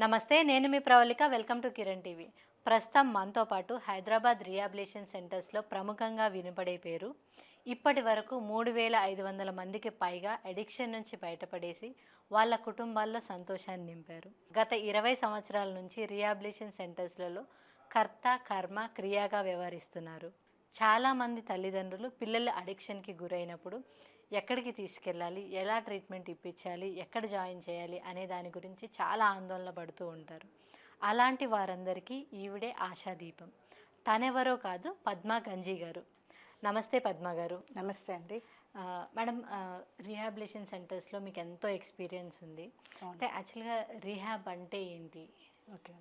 నమస్తే నేను మీ Pravalika. Welcome to Kiran TV. ప్రస్తుతం మనతో పాటు హైదరాబాద్ రిహాబిలేషన్ సెంటర్స్లో ప్రముఖంగా వినపడే పేరు ఇప్పటి వరకు మూడు వేల ఐదు వందల మందికి పైగా అడిక్షన్ నుంచి బయటపడేసి వాళ్ళ కుటుంబాల్లో సంతోషాన్ని నింపారు. గత ఇరవై సంవత్సరాల నుంచి రిహాబిలేషన్ సెంటర్స్లలో కర్త కర్మ క్రియాగా వ్యవహరిస్తున్నారు. చాలామంది తల్లిదండ్రులు పిల్లల అడిక్షన్కి గురైనప్పుడు ఎక్కడికి తీసుకెళ్ళాలి? ఎలా ట్రీట్మెంట్ ఇప్పించాలి? ఎక్కడ జాయిన్ చేయాలి? అనే దాని గురించి చాలా ఆందోళన పడుతూ ఉంటారు. అలాంటి వారందరికీ ఈవిడే ఆశాదీపం తనెవరో కాదు పద్మా గంజీ గారు. నమస్తే పద్మ గారు. నమస్తే అండి. మేడం రీహాబిలేషన్ సెంటర్స్లో మీకు ఎంతో ఎక్స్పీరియన్స్ ఉంది. అయితే యాక్చువల్గా రీహాబ్ అంటే ఏంటి? ఓకే.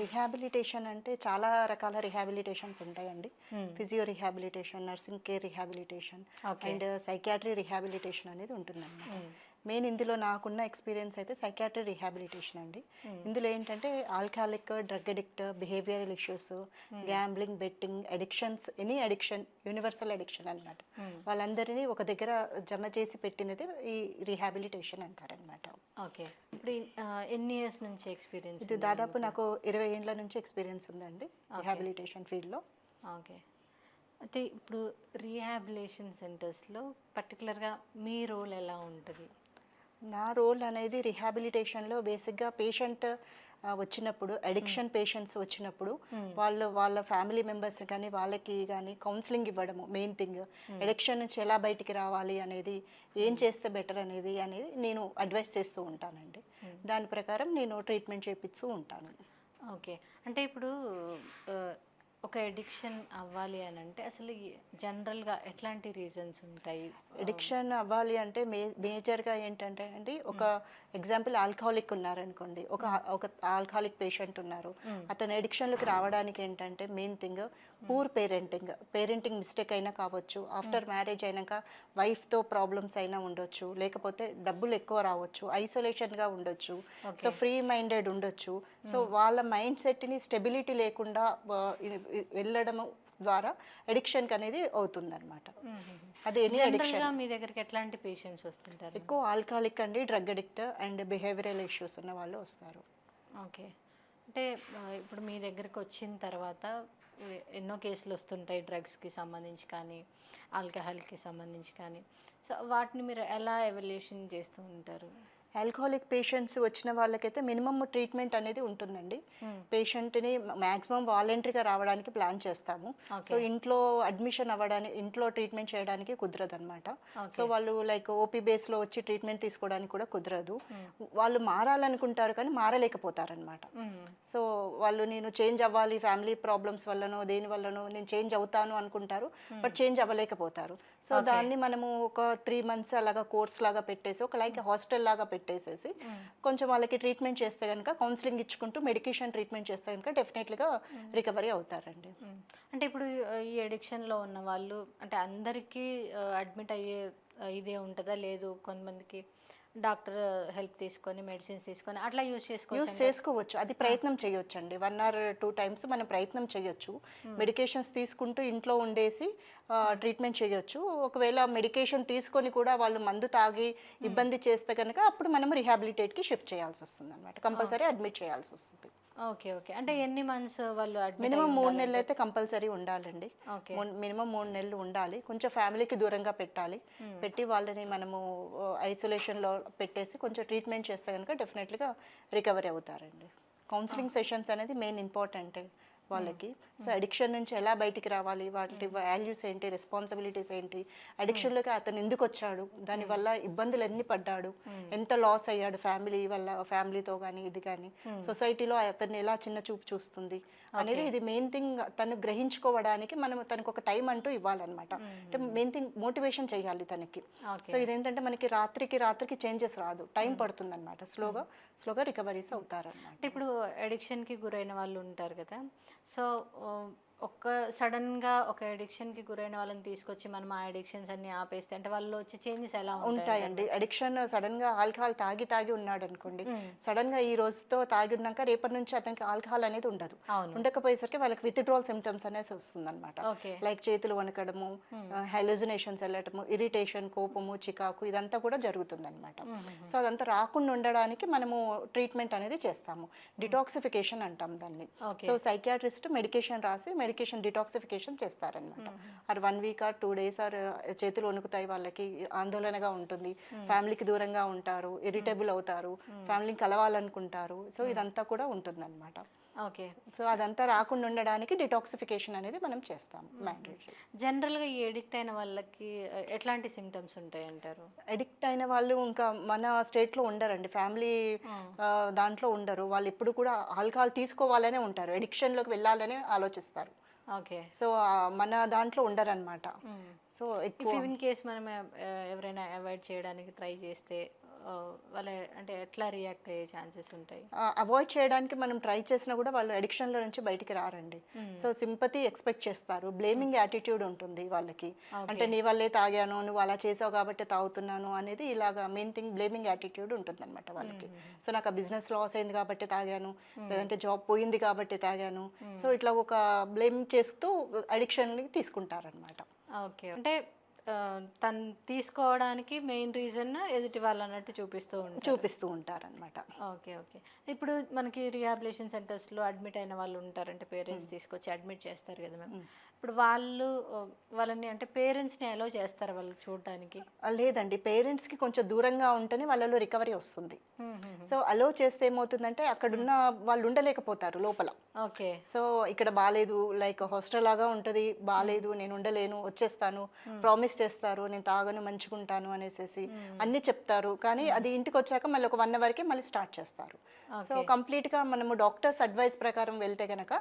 రిహాబిలిటేషన్ అంటే చాలా రకాల రిహాబిలిటేషన్స్ ఉంటాయండి. Hmm. Physio rehabilitation nursing care rehabilitation. And psychiatry rehabilitation అనేది ఉంటుందండి Hmm. మెయిన్ ఇందులో నాకున్న ఎక్స్పీరియన్స్ అయితే సైకాట్రీ రిహాబిలిటేషన్ అండి. ఇందులో ఏంటంటే alcoholic drug addict behavioural issues gambling betting addictions any addiction universal addiction అన్నమాట. వాళ్ళందరినీ ఒక దగ్గర జమ చేసి పెట్టినది ఈ రిహాబిలిటేషన్ అంటారనమాట ఓకే. ఇప్పుడు ఎన్ని ఇయర్స్ నుంచి ఎక్స్పీరియన్స్ ఇది దాదాపు నాకు ఇరవై ఏళ్ళ నుంచి ఎక్స్పీరియన్స్ ఉందండి రిహాబిలిటేషన్ ఫీల్డ్లో. ఓకే. అయితే ఇప్పుడు రీహాబిలేషన్ సెంటర్స్లో పర్టికులర్గా మీ రోల్ ఎలా ఉంటుంది? నా రోల్ అనేది రిహాబిలిటేషన్లో బేసిక్గా పేషెంట్ వచ్చినప్పుడు అడిక్షన్ పేషెంట్స్ వచ్చినప్పుడు వాళ్ళు వాళ్ళ ఫ్యామిలీ మెంబర్స్ కానీ వాళ్ళకి కానీ కౌన్సిలింగ్ ఇవ్వడము మెయిన్ థింగ్ అడిక్షన్ నుంచి ఎలా బయటికి రావాలి అనేది ఏం చేస్తే బెటర్ అనేది అనేది నేను అడ్వైస్ చేస్తూ ఉంటానండి. దాని ప్రకారం నేను ట్రీట్మెంట్ చేపిస్తూ ఉంటాను ఓకే. అంటే ఇప్పుడు ఒక ఎడిక్షన్ అవ్వాలి అని అంటే అసలు జనరల్గా ఎట్లాంటి రీజన్స్ ఉంటాయి? ఎడిక్షన్ అవ్వాలి అంటే మే మేజర్గా ఏంటంటే అండి ఒక ఎగ్జాంపుల్ ఆల్కహాలిక్ ఉన్నారనుకోండి ఒక ఒక ఆల్కహాలిక్ పేషెంట్ ఉన్నారు. అతను ఎడిక్షన్లోకి రావడానికి ఏంటంటే main thing poor parenting parenting mistake అయినా కావచ్చు ఆఫ్టర్ మ్యారేజ్ అయినాక వైఫ్తో ప్రాబ్లమ్స్ అయినా ఉండొచ్చు లేకపోతే డబ్బులు ఎక్కువ రావచ్చు ఐసోలేషన్గా ఉండొచ్చు సో ఫ్రీ మైండెడ్ ఉండొచ్చు. సో వాళ్ళ మైండ్ సెట్ని స్టెబిలిటీ లేకుండా వెళ్ళడం ద్వారా ఎడిక్షన్కి అనేది అవుతుందన్నమాట. అది ఎనీ అడిక్షన్ మీ దగ్గరికి ఎట్లాంటి పేషెంట్స్ వస్తుంటారు? ఎక్కువ ఆల్కహాలిక్ అండి drug addict and behavioural issues ఉన్న వాళ్ళు వస్తారు. ఓకే. అంటే ఇప్పుడు మీ దగ్గరికి వచ్చిన తర్వాత ఎన్నో కేసులు వస్తుంటాయి డ్రగ్స్కి సంబంధించి కానీ ఆల్కహాల్కి సంబంధించి కానీ. సో వాటిని మీరు ఎలా ఎవల్యూషన్ చేస్తూ ఉంటారు? ఆల్కహాలిక్ పేషెంట్స్ వచ్చిన వాళ్ళకైతే మినిమమ్ ట్రీట్మెంట్ అనేది ఉంటుందండి. పేషెంట్ని మ్యాక్సిమం వాలంటరీగా రావడానికి ప్లాన్ చేస్తాము. సో ఇంట్లో అడ్మిషన్ అవ్వడానికి ఇంట్లో ట్రీట్మెంట్ చేయడానికి కుదరదు అనమాట సో వాళ్ళు లైక్ ఓపీ బేస్లో వచ్చి ట్రీట్మెంట్ తీసుకోవడానికి కూడా కుదరదు. వాళ్ళు మారాలనుకుంటారు కానీ మారలేకపోతారనమాట సో వాళ్ళు నేను చేంజ్ అవ్వాలి ఫ్యామిలీ ప్రాబ్లమ్స్ వల్లనో దేని వల్లనో నేను చేంజ్ అవుతాను అనుకుంటారు బట్ చేంజ్ అవ్వలేకపోతారు. సో దాన్ని మనము ఒక త్రీ మంత్స్ అలాగా కోర్స్ లాగా పెట్టేసి ఒక లైక్ హాస్టల్ లాగా పెట్టేసేసి కొంచెం వాళ్ళకి ట్రీట్మెంట్ చేస్తే కనుక కౌన్సిలింగ్ ఇచ్చుకుంటూ మెడికేషన్ ట్రీట్మెంట్ చేస్తే కనుక డెఫినెట్లీగా రికవరీ అవుతారండి. అంటే ఇప్పుడు ఈ అడిక్షన్లో ఉన్న వాళ్ళు అంటే అందరికీ అడ్మిట్ అయ్యే ఇదే ఉంటుందా? లేదు కొంతమందికి డాక్టర్ హెల్ప్ తీసుకొని మెడిసిన్స్ తీసుకొని అట్లా యూజ్ చేసుకోవచ్చు యూస్ చేసుకోవచ్చు. అది ప్రయత్నం చేయొచ్చు అండి వన్ ఆర్ టూ టైమ్స్ మనం ప్రయత్నం చేయొచ్చు. మెడికేషన్స్ తీసుకుంటూ ఇంట్లో ఉండేసి ట్రీట్మెంట్ చేయొచ్చు. ఒకవేళ మెడికేషన్ తీసుకొని కూడా వాళ్ళు మందు తాగి ఇబ్బంది చేస్తే కనుక అప్పుడు మనం రిహాబిలిటేట్కి షిఫ్ట్ చేయాల్సి వస్తుంది అనమాట కంపల్సరీ అడ్మిట్ చేయాల్సి వస్తుంది. Okay okay. అంటే ఎన్ని మంత్స్ వాళ్ళు మినిమం మూడు నెలలు అయితే కంపల్సరీ ఉండాలండి. ఓకే. మినిమం మూడు నెలలు ఉండాలి. కొంచెం ఫ్యామిలీకి దూరంగా పెట్టాలి. పెట్టి వాళ్ళని మనము ఐసోలేషన్లో పెట్టేసి కొంచెం ట్రీట్మెంట్ చేస్తే కనుక డెఫినెట్లీగా రికవరీ అవుతారండి. కౌన్సిలింగ్ సెషన్స్ అనేది మెయిన్ ఇంపార్టెంట్. వాళ్ళకి. సో అడిక్షన్ నుంచి ఎలా బయటికి రావాలి? వాటి వాల్యూస్ ఏంటి? రెస్పాన్సిబిలిటీస్ ఏంటి? అడిక్షన్లోకి అతను ఎందుకు వచ్చాడు? దానివల్ల ఇబ్బందులు ఎన్ని పడ్డాడు? ఎంత లాస్ అయ్యాడు ఫ్యామిలీ వల్ల ఫ్యామిలీతో కానీ ఇది కానీ సొసైటీలో అతన్ని ఎలా చిన్న చూపు చూస్తుంది? అనేది ఇది మెయిన్ థింగ్ తను గ్రహించుకోవడానికి మనం తనకు ఒక టైం అంటూ ఇవ్వాలన్నమాట. అంటే మెయిన్ థింగ్ మోటివేషన్ చేయాలి తనకి. సో ఇదేంటంటే మనకి రాత్రికి రాత్రికి చేంజెస్ రాదు. టైం పడుతుంది అనమాట స్లోగా స్లోగా రికవరీస్ అవుతారన్నమాట. అంటే ఇప్పుడు అడిక్షన్కి గురైన వాళ్ళు ఉంటారు కదా? సో ఆ, ఒక్క సడన్గా ఒక అడిక్షన్కి గురైన వాళ్ళని తీసుకొచ్చి మనం ఆ అడిక్షన్స్ అన్ని ఆపేస్తే అంటే వాళ్ళు వచ్చే చేంజెస్ ఎలా ఉంటాయి ఉంటాయండి. అడిక్షన్ సడన్గా ఆల్కహాల్ తాగి తాగి ఉన్నాడు అనుకోండి మ్మ్. సడన్గా ఈ రోజుతో తాగి ఉన్నాక రేపటి నుంచి అతనికి ఆల్కహాల్ అనేది ఉండదు. ఉండకపోయేసరికి వాళ్ళకి విత్డ్రాల్ సిమ్టమ్స్ అనేసి వస్తుంది అనమాట లైక్ చేతులు వణకడము హెలోజినేషన్స్ వెళ్ళటము ఇరిటేషన్ కోపము చికాకు ఇదంతా కూడా జరుగుతుంది అనమాట సో అదంతా రాకుండా ఉండడానికి మనము ట్రీట్మెంట్ అనేది చేస్తాము. డిటాక్సిఫికేషన్ అంటాం దాన్ని. సో సైకియాట్రిస్ట్ మెడికేషన్ రాసి మెడికేషన్ డిటాక్సిఫికేషన్ చేస్తారనమాట or one week or two days or చేతులు వణుకుతాయి వాళ్ళకి ఆందోళనగా ఉంటుంది. ఫ్యామిలీకి దూరంగా ఉంటారు ఇరిటబుల్ అవుతారు ఫ్యామిలీని కలవాలనుకుంటారు. సో ఇదంతా కూడా ఉంటుందన్నమాట. ఓకే. సో అదంతా రాకుండా ఉండడానికి డిటాక్సిఫికేషన్ అనేది మనం చేస్తాం మ్యాండేటరీ జనరల్గా ఈ ఎడిక్ట్ అయిన వాళ్ళకి ఎట్లాంటి సిమ్టమ్స్ ఉంటాయి అంటారు అడిక్ట్ అయిన వాళ్ళు ఇంకా మన స్టేట్లో ఉండరండి. ఫ్యామిలీ దాంట్లో ఉండరు. వాళ్ళు ఎప్పుడు కూడా ఆల్కహాల్ తీసుకోవాలనే ఉంటారు. అడిక్షన్లోకి వెళ్ళాలనే ఆలోచిస్తారు. ఓకే. సో మన దాంట్లో ఉండరన్నమాట. సో ఎక్కువ ఇన్ కేస్ మనం ఎవరైనా అవాయిడ్ చేయడానికి ట్రై చేస్తే వాళ్ళ అంటే ఎట్లా రియాక్ట్ అయ్యే ఛాన్సెస్ ఉంటాయి? అవాయిడ్ చేయడానికి మనం ట్రై చేసినా కూడా వాళ్ళు అడిక్షన్లో నుంచి బయటికి రారండి. సో సింపతి ఎక్స్పెక్ట్ చేస్తారు. బ్లేమింగ్ యాటిట్యూడ్ ఉంటుంది వాళ్ళకి. అంటే నీ వల్లే తాగాను నువ్వు అలా చేసావు కాబట్టి తాగుతున్నాను అనేది ఇలాగా మెయిన్ థింగ్ బ్లేమింగ్ యాటిట్యూడ్ ఉంటుంది అనమాట వాళ్ళకి సో నాకు ఆ బిజినెస్ లాస్ అయింది కాబట్టి తాగాను. లేదంటే జాబ్ పోయింది కాబట్టి తాగాను. సో ఇట్లా ఒక బ్లేమింగ్ చేస్తూ అడిక్షన్ని తీసుకుంటారనమాట ఓకే అంటే తను తీసుకోవడానికి మెయిన్ రీజన్ ఎదుటి వాళ్ళు అన్నట్టు చూపిస్తూ ఉంటారు. చూపిస్తూ ఉంటారనమాట ఓకే ఓకే. ఇప్పుడు మనకి రిహాబిలేషన్ సెంటర్స్లో అడ్మిట్ అయిన వాళ్ళు ఉంటారు అంటే పేరెంట్స్ తీసుకొచ్చి అడ్మిట్ చేస్తారు కదా మ్యామ్. ఇప్పుడు వాళ్ళు వాళ్ళని అంటే పేరెంట్స్ని అలో చేస్తారు వాళ్ళు చూడడానికి? లేదండి. పేరెంట్స్కి కొంచెం దూరంగా ఉంటేనే వాళ్ళలో రికవరీ వస్తుంది. సో అలో చేస్తే ఏమవుతుందంటే అక్కడున్న వాళ్ళు ఉండలేకపోతారు లోపల. ఓకే. సో ఇక్కడ బాగాలేదు లైక్ హాస్టల్ లాగా ఉంటుంది బాగాలేదు నేను ఉండలేను వచ్చేస్తాను ప్రామిస్ చేస్తారు నేను తాగను మంచిగుంటాను అనేసి అన్ని చెప్తారు. కానీ అది ఇంటికి వచ్చాక మళ్ళీ ఒక వన్ అవర్కి మళ్ళీ స్టార్ట్ చేస్తారు. సో కంప్లీట్గా మనము డాక్టర్స్ అడ్వైస్ ప్రకారం వెళ్తే కనుక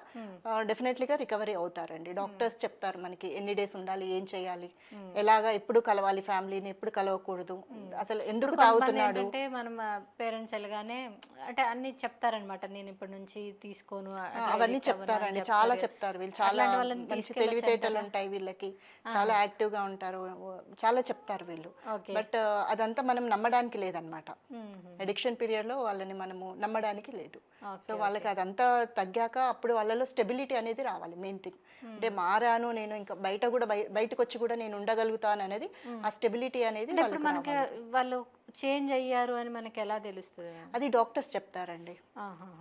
డెఫినెట్లీగా రికవరీ అవుతారండి. డాక్టర్స్ చెప్తారు మనకి ఎన్ని డేస్ ఉండాలి ఏం చేయాలి ఎలాగా ఎప్పుడు కలవాలి ఫ్యామిలీని ఎప్పుడు కలవకూడదు. అసలు ఎందుకు తాగుతున్నాడు అంటే మనం పేరెంట్స్ వెళ్ళగానే అంటే అన్ని చెప్తారనమాట నేను ఇప్పటి నుంచి తీసుకోను అవన్నీ చెప్తారండి. చాలా చెప్తారు. వీళ్ళు. చాలా మంచి తెలివితేటలు ఉంటాయి వీళ్ళకి. చాలా యాక్టివ్గా ఉంటారు. చాలా చెప్తారు వీళ్ళు. బట్ అదంతా మనం నమ్మడానికి లేదనమాట అడిక్షన్ పీరియడ్లో వాళ్ళని మనము నమ్మడానికి లేదు. సో వాళ్ళకి అదంతా తగ్గాక అప్పుడు వాళ్ళలో స్టెబిలిటీ అనేది రావాలి మెయిన్ థింగ్. అంటే మారాను నేను ఇంకా బయట కూడా బయ- బయటకు వచ్చి కూడా నేను ఉండగలుగుతాను అనేది ఆ స్టెబిలిటీ అనేది మనకి. వాళ్ళు చేంజ్ అయ్యారు అని మనకి ఎలా తెలుస్తుంది? అది డాక్టర్స్ చెప్తారండి.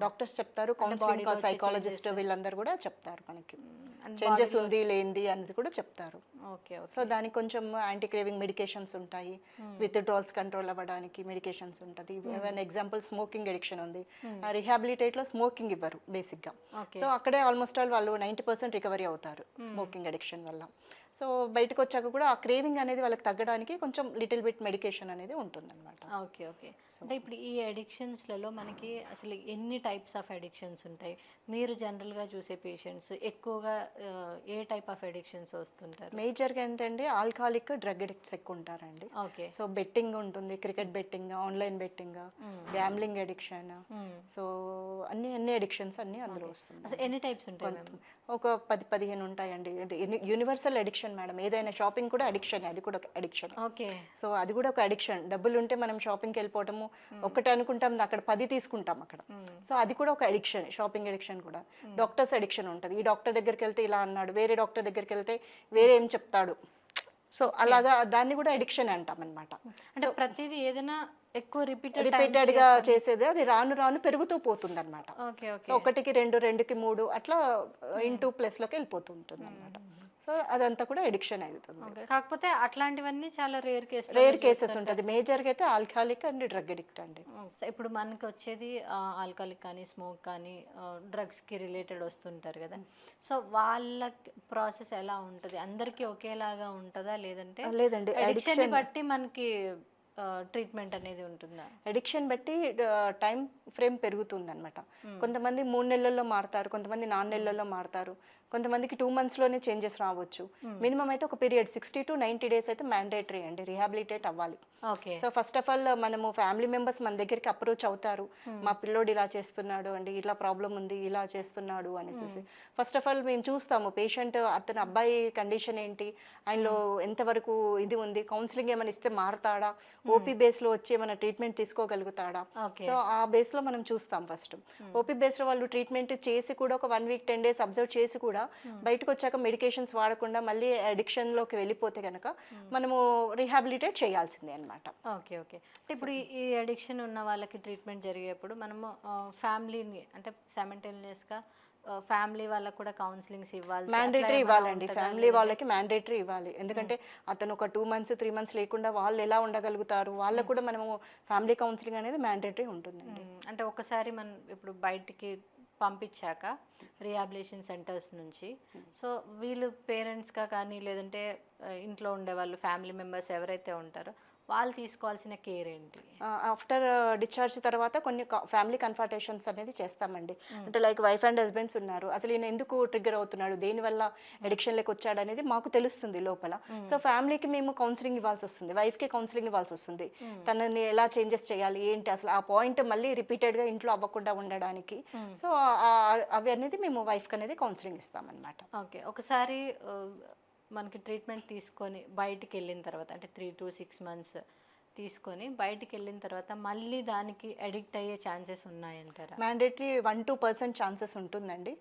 డాక్టర్స్ చెప్తారు కౌన్సిలింగ్ సైకాలజిస్ట్ వీళ్ళందరూ కూడా చెప్తారు మనకి చేంజెస్ ఉంది లేనిది అనేది కూడా చెప్తారు. ఓకే సో దానికి కొంచెం యాంటీ క్రేవింగ్ మెడికేషన్స్ ఉంటాయి. విత్ డ్రాల్స్ కంట్రోల్ అవ్వడానికి మెడికేషన్స్ ఉంటుంది. ఈవెన్ ఎగ్జాంపుల్ స్మోకింగ్ ఎడిక్షన్ ఉంది. రిహాబిలిటేట్లో స్మోకింగ్ ఇవ్వరు బేసిక్గా ఓకే సో అక్కడే ఆల్మోస్ట్ ఆల్ వాళ్ళు నైంటీ పర్సెంట్ రికవరీ అవుతారు స్మోకింగ్ అడిక్షన్ వల్ల. సో బయటకు వచ్చాక కూడా ఆ క్రేవింగ్ అనేది వాళ్ళకి తగ్గడానికి కొంచెం లిటిల్ బిట్ మెడికేషన్ అనేది ఉంటుందన్నమాట. Okay okay. అంటే ఇప్పుడు ఈ అడిక్షన్స్లలో మనకి అసలు ఎన్ని టైప్స్ ఆఫ్ అడిక్షన్స్ ఉంటాయి? మీరు జనరల్గా చూసే పేషెంట్స్ ఎక్కువగా ఏ టైప్ ఆఫ్ అడిక్షన్స్ వస్తుంటారు? మేజర్గా ఏంటంటే ఆల్కహాలిక్ డ్రగ్ అడిక్ట్స్ ఎక్కువ ఉంటారండి ఓకే. సో బెట్టింగ్ ఉంటుంది cricket betting online betting gambling addiction so అన్ని అన్ని అడిక్షన్స్ అన్ని అందులో వస్తుంది ఎన్ని టైప్స్ ఉంటాయి ఒక పది పదిహేను ఉంటాయండి. Universal addiction madam. ఏదైనా షాపింగ్ కూడా అడిక్షన్ అది కూడా ఒక అడిక్షన్ ఓకే. సో అది కూడా ఒక అడిక్షన్ డబ్బులు ఉంటే మనం షాపింగ్కి వెళ్ళిపోవటము. ఒకటి అనుకుంటాం అక్కడ పది తీసుకుంటాం అక్కడ. సో అది కూడా ఒక అడిక్షన్ షాపింగ్ అడిక్షన్ కూడా. డాక్టర్స్ అడిక్షన్ ఉంటుంది. ఈ డాక్టర్ దగ్గరికి వెళ్తే ఇలా అన్నాడు వేరే డాక్టర్ దగ్గరికి వెళ్తే వేరే ఏం చెప్తాడు. సో అలాగా దాన్ని కూడా అడిక్షన్ అంటాం అనమాట అంటే ప్రతిదీ ఏదైనా ఎక్కువ రిపీటెడ్ రిపీటెడ్గా చేసేది అది రాను రాను పెరుగుతూ పోతుంది అనమాట ఓకే ఓకే. సో ఒకటికి రెండు రెండుకి మూడు అట్లా ఇంటూ ప్లస్లోకి వెళ్ళిపోతూ ఉంటుంది అనమాట సో అదంతా కూడా ఎడిక్షన్ అవుతుంది. కాకపోతే అట్లాంటివన్నీ చాలా రేర్ కేసు రేర్ కేసెస్ ఉంటుంది. మేజర్గా అయితే ఆల్కహాలిక్ అండ్ డ్రగ్ అడిక్ట్ అండి. సో ఇప్పుడు మనకి వచ్చేది ఆల్కహాలిక్ కానీ స్మోక్ కానీ డ్రగ్స్కి రిలేటెడ్ వస్తుంటారు కదా. సో వాళ్ళ ప్రాసెస్ ఎలా ఉంటుంది? అందరికీ ఒకేలాగా ఉంటుందా? లేదంటే లేదండి అడిక్షన్ బట్టి మనకి ట్రీట్మెంట్ అనేది ఉంటుందా? అడిక్షన్ బట్టి టైం ఫ్రేమ్ పెరుగుతుంది అనమాట కొంతమంది మూడు నెలల్లో మారుతారు కొంతమంది నాలుగు నెలల్లో మారుతారు కొంతమందికి టూ మంత్స్లోనే చేంజెస్ రావచ్చు. మినిమం అయితే ఒక period sixty to ninety days అయితే మ్యాండేటరీ అండి రిహాబిలిటేట్ అవ్వాలి. సో ఫస్ట్ ఆఫ్ ఆల్ మనము ఫ్యామిలీ మెంబర్స్ మన దగ్గరికి అప్రోచ్ అవుతారు. మా పిల్లోడు ఇలా చేస్తున్నాడు అండి ఇలా ప్రాబ్లం ఉంది ఇలా చేస్తున్నాడు అనేసి. ఫస్ట్ ఆఫ్ ఆల్ మేము చూస్తాము పేషెంట్ అతని అబ్బాయి కండిషన్ ఏంటి ఆయనలో ఎంతవరకు ఇది ఉంది కౌన్సిలింగ్ ఏమైనా ఇస్తే మారతాడా ఓపీ బేస్లో వచ్చి ఏమైనా ట్రీట్మెంట్ తీసుకోగలుగుతాడా? సో ఆ బేస్లో మనం చూస్తాం ఫస్ట్ ఓపీ బేస్డ్ వాళ్ళు ట్రీట్మెంట్ చేసి కూడా ఒక one week ten days observe చేసి కూడా బయటకు వచ్చాక మెడికేషన్స్ వాడకుండా మళ్ళీ అడిక్షన్లోకి వెళ్ళిపోతే కనుక మనము రీహాబిలిటేట్ చేయాల్సిందే అనమాట ఓకే ఓకే. అంటే ఇప్పుడు ఈ- అడిక్షన్ ఉన్న వాళ్ళకి ట్రీట్మెంట్ జరిగేప్పుడు మనము ఫ్యామిలీని అంటే సెమెంటేనియస్గా ఫ్యామిలీ వాళ్ళకి కూడా కౌన్సిలింగ్స్ ఇవ్వాలి మ్యాండేటరీ ఇవ్వాలండి. ఫ్యామిలీ వాళ్ళకి మ్యాండేటరీ ఇవ్వాలి. ఎందుకంటే అతను ఒక టూ మంత్స్ త్రీ మంత్స్ లేకుండా వాళ్ళు ఎలా ఉండగలుగుతారు? వాళ్ళకు కూడా మనము ఫ్యామిలీ కౌన్సిలింగ్ అనేది మ్యాండేటరీ ఉంటుందండి. అంటే ఒకసారి మనం ఇప్పుడు బయటికి పంపించాక రిహాబిలేషన్ సెంటర్స్ నుంచి. సో వీళ్ళు పేరెంట్స్గా కానీ లేదంటే ఇంట్లో ఉండేవాళ్ళు ఫ్యామిలీ మెంబర్స్ ఎవరైతే ఉంటారో వాళ్ళు తీసుకోవాల్సిన కేర్ ఏంటి? ఆఫ్టర్ డిశ్చార్జ్ తర్వాత కొన్ని ఫ్యామిలీ కన్ఫర్టేషన్స్ అనేది చేస్తామండి. అంటే లైక్ వైఫ్ అండ్ హస్బెండ్స్ ఉన్నారు. అసలు ఈయన ఎందుకు ట్రిగ్గర్ అవుతున్నాడు? దేనివల్ల అడిక్షన్లోకి వచ్చాడు అనేది మాకు తెలుస్తుంది లోపల. సో ఫ్యామిలీకి మేము కౌన్సిలింగ్ ఇవ్వాల్సి వస్తుంది. వైఫ్కి కౌన్సిలింగ్ ఇవ్వాల్సి వస్తుంది. తనని ఎలా చేంజెస్ చేయాలి? ఏంటి? అసలు ఆ పాయింట్ మళ్ళీ రిపీటెడ్గా ఇంట్లో అవ్వకుండా ఉండడానికి. సో అవి అనేది మేము వైఫ్కి అనేది కౌన్సిలింగ్ ఇస్తామన్నమాట. ఓకే ఒకసారి మనకి ట్రీట్మెంట్ తీసుకొని బయటికి వెళ్ళిన తర్వాత అంటే త్రీ టు సిక్స్ మంత్స్ తీసుకొని బయటికి వెళ్ళిన తర్వాత మళ్ళీ దానికి అడిక్ట్ అయ్యే chances ఉన్నాయంటారా? Mandatory one two percent chances ఉంటుందండి.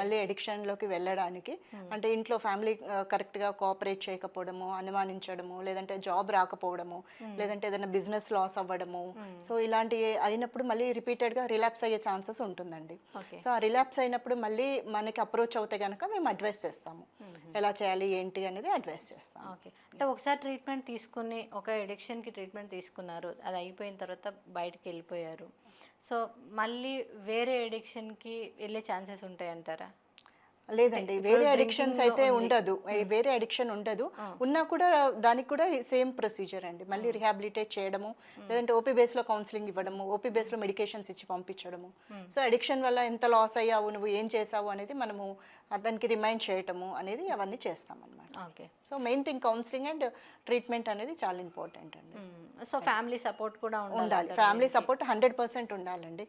మళ్ళీ అడిక్షన్లోకి వెళ్ళడానికి. అంటే ఇంట్లో ఫ్యామిలీ కరెక్ట్గా కోఆపరేట్ చేయకపోవడము అనుమానించడము లేదంటే జాబ్ రాకపోవడము లేదంటే ఏదైనా బిజినెస్ లాస్ అవ్వడము. సో ఇలాంటి అయినప్పుడు మళ్ళీ రిపీటెడ్గా రిలాప్స్ అయ్యే ఛాన్సెస్ ఉంటుందండి. సో ఆ రిలాప్స్ అయినప్పుడు మళ్ళీ మనకి అప్రోచ్ అవుతే కనుక మేము అడ్వైస్ చేస్తాము. ఎలా చేయాలి ఏంటి అనేది అడ్వైస్ చేస్తాము. ఓకే. అంటే ఒకసారి ట్రీట్మెంట్ తీసుకుని ఒక ఎడిక్షన్కి ట్రీట్మెంట్ తీసుకున్నారు. అది అయిపోయిన తర్వాత బయటికి వెళ్ళిపోయారు. సో మళ్ళీ వేరే ఎడిక్షన్కి వెళ్ళే ఛాన్సెస్ ఉంటాయంటారా? లేదండి వేరే అడిక్షన్స్ అయితే ఉండదు. వేరే అడిక్షన్ ఉండదు. ఉన్నా కూడా దానికి కూడా సేమ్ ప్రొసీజర్ అండి. మళ్ళీ రిహాబిలిటేట్ చేయడము లేదంటే ఓపీ బేస్లో కౌన్సిలింగ్ ఇవ్వడము ఓపీ బేస్లో మెడికేషన్స్ ఇచ్చి పంపించడము. సో అడిక్షన్ వల్ల ఎంత లాస్ అయ్యావు నువ్వు ఏం చేసావు అనేది మనము అతనికి రిమైండ్ చేయటము అనేది అవన్నీ చేస్తాం అనమాట okay. So main thing counselling and treatment అనేది చాలా ఇంపార్టెంట్ అండి. సో ఫ్యామిలీ సపోర్ట్ కూడా ఉండాలి ఉండాలి. ఫ్యామిలీ సపోర్ట్ హండ్రెడ్ పర్సెంట్ ఉండాలండి.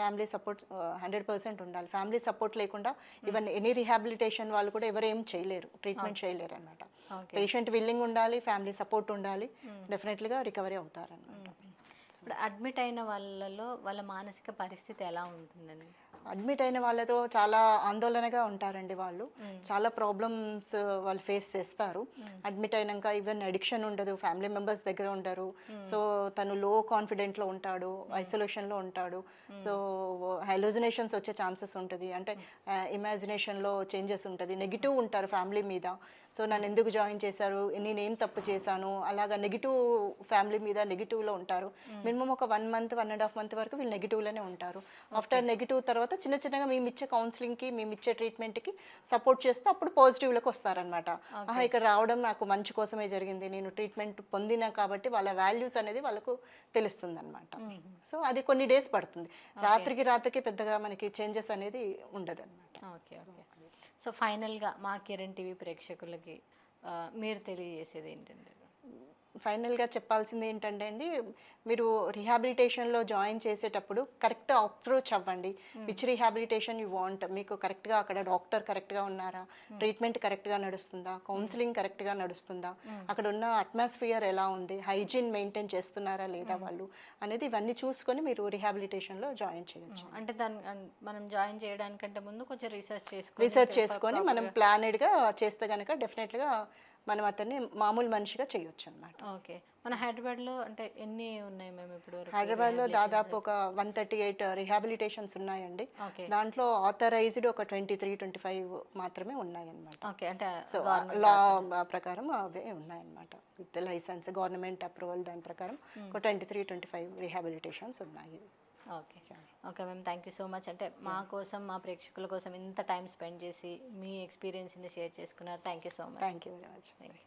ఫ్యామిలీ సపోర్ట్ హండ్రెడ్ పర్సెంట్ ఉండాలి. ఫ్యామిలీ సపోర్ట్ లేకుండా ఈవెన్ ఎనీ రిహాబిలిటేషన్ వాళ్ళు కూడా ఎవరు ఏం చేయలేరు ట్రీట్మెంట్ చేయలేరు అనమాట పేషెంట్ విల్లింగ్ ఉండాలి ఫ్యామిలీ సపోర్ట్ ఉండాలి డెఫినెట్లీగా రికవరీ అవుతారు అనమాట ఇప్పుడు అడ్మిట్ అయిన వాళ్ళలో వాళ్ళ మానసిక పరిస్థితి ఎలా ఉంటుందండి? అడ్మిట్ అయిన వాళ్ళతో చాలా ఆందోళనగా ఉంటారండి వాళ్ళు. చాలా ప్రాబ్లమ్స్ వాళ్ళు ఫేస్ చేస్తారు. అడ్మిట్ అయినాక ఈవెన్ అడిక్షన్ ఉండదు ఫ్యామిలీ మెంబర్స్ దగ్గర ఉండరు. సో తను లో కాన్ఫిడెంట్లో ఉంటాడు ఐసోలేషన్లో ఉంటాడు. సో హెలోజినేషన్స్ వచ్చే ఛాన్సెస్ ఉంటుంది. అంటే ఇమాజినేషన్లో చేంజెస్ ఉంటుంది. నెగిటివ్ ఉంటారు ఫ్యామిలీ మీద. సో నన్ను ఎందుకు జాయిన్ చేశారు? నేనేం తప్పు చేశాను? అలాగా నెగిటివ్ ఫ్యామిలీ మీద నెగిటివ్లో ఉంటారు. మినిమం ఒక one month one and half month వరకు వీళ్ళు నెగిటివ్లోనే ఉంటారు. ఆఫ్టర్ నెగిటివ్ తర్వాత చిన్న చిన్నగా మేము ఇచ్చే కౌన్సిలింగ్కి మేము ఇచ్చే ట్రీట్మెంట్కి సపోర్ట్ చేస్తే అప్పుడు పాజిటివ్లోకి వస్తారనమాట ఆహా ఇక్కడ రావడం నాకు మంచి కోసమే జరిగింది. నేను ట్రీట్మెంట్ పొందినా కాబట్టి వాళ్ళ వాల్యూస్ అనేది వాళ్ళకు తెలుస్తుంది అనమాట సో అది కొన్ని డేస్ పడుతుంది. రాత్రికి రాత్రికి పెద్దగా మనకి చేంజెస్ అనేది ఉండదు అనమాట ఓకే ఓకే సో ఫైనల్గా మా కిరణ్ టీవీ ప్రేక్షకులకి మీరు తెలియజేసేది ఏంటంటే ఫైనల్గా చెప్పాల్సింది ఏంటంటే అండి మీరు రిహాబిలిటేషన్లో జాయిన్ చేసేటప్పుడు కరెక్ట్ అప్రోచ్ అవ్వండి. Which rehabilitation you want? మీకు కరెక్ట్గా అక్కడ డాక్టర్ కరెక్ట్గా ఉన్నారా? ట్రీట్మెంట్ కరెక్ట్గా నడుస్తుందా? కౌన్సిలింగ్ కరెక్ట్గా నడుస్తుందా? అక్కడ ఉన్న అట్మాస్ఫియర్ ఎలా ఉంది? హైజీన్ మెయింటైన్ చేస్తున్నారా లేదా వాళ్ళు? అనేది ఇవన్నీ చూసుకొని మీరు రిహాబిలిటేషన్లో జాయిన్ చేయొచ్చు. అంటే దాని మనం జాయిన్ చేయడానికంటే ముందు కొంచెం రీసెర్చ్ చేసుకొని రీసెర్చ్ చేసుకొని మనం ప్లానెడ్గా చేస్తే కనుక డెఫినెట్గా మనం అతన్ని మామూలు మనిషిగా చేయొచ్చు అనమాట ఓకే. మన హైదరాబాద్లో అంటే ఎన్ని ఉన్నాయి మేము ఇప్పుడు హైదరాబాద్లో దాదాపు ఒక వన్ థర్టీ ఎయిట్ రిహాబిలిటేషన్స్ ఉన్నాయండి. దాంట్లో ఆథరైజ్డ్ ఒక ట్వంటీ త్రీ ట్వంటీ ఫైవ్ మాత్రమే ఉన్నాయన్నమాట. ఓకే. అంటే సో లా ప్రకారం అవే ఉన్నాయన్నమాట. విత్ లైసెన్స్ గవర్నమెంట్ అప్రూవల్ దాని ప్రకారం ఒక twenty three twenty five rehabilitations ఉన్నాయి. Okay. Okay ma'am thank you so much అంటే మా కోసం మా ప్రేక్షకుల కోసం ఇంత టైం స్పెండ్ చేసి మీ ఎక్స్పీరియన్స్ని షేర్ చేసుకున్నారు. Thank you so much thank you very much